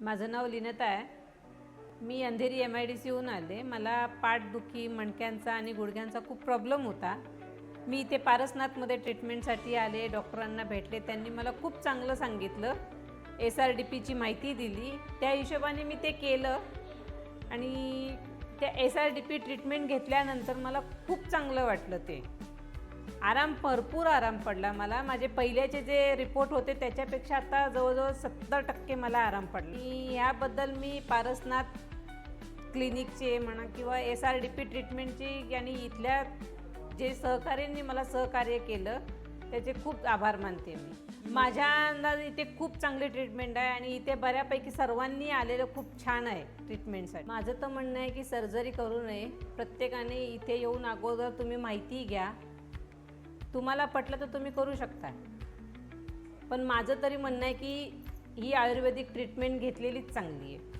माझं नाव लिनता आहे. मी अंधेरी एम आय डी सीहून आले. मला पाठदुखी मणक्यांचा आणि गुडघ्यांचा खूप प्रॉब्लेम होता. मी इथे पारसनाथमध्ये ट्रीटमेंटसाठी आले डॉक्टरांना भेटले. त्यांनी मला खूप चांगलं सांगितलं. एस आर डी पीची माहिती दिली. त्या हिशोबाने मी ते केलं. आणि त्या S R D P treatment घेतल्यानंतर मला खूप चांगलं वाटलं ते. आराम भरपूर आराम पडला मला. माझे पहिल्याचे जे रिपोर्ट होते त्याच्यापेक्षा आता जवळजवळ सत्तर टक्के मला आराम पडला. आणि याबद्दल मी पारसनाथ क्लिनिकचे म्हणा किंवा एस आर डी पी ट्रीटमेंटची आणि इथल्या जे सहकार्यांनी मला सहकार्य केलं त्याचे खूप आभार मानते मी. माझ्या अंदाज इथे खूप चांगली ट्रीटमेंट आहे आणि इथे बऱ्यापैकी सर्वांनी आलेलं खूप छान आहे ट्रीटमेंटसाठी माझं तर म्हणणं आहे की सर्जरी करू नये. प्रत्येकाने इथे येऊन अगोदर तुम्ही माहिती घ्या. तुम्हाला पटलं तर तुम्ही करू शकता पण माझं तरी म्हणणं आहे की ही आयुर्वेदिक ट्रीटमेंट घेतलेलीच चांगली आहे.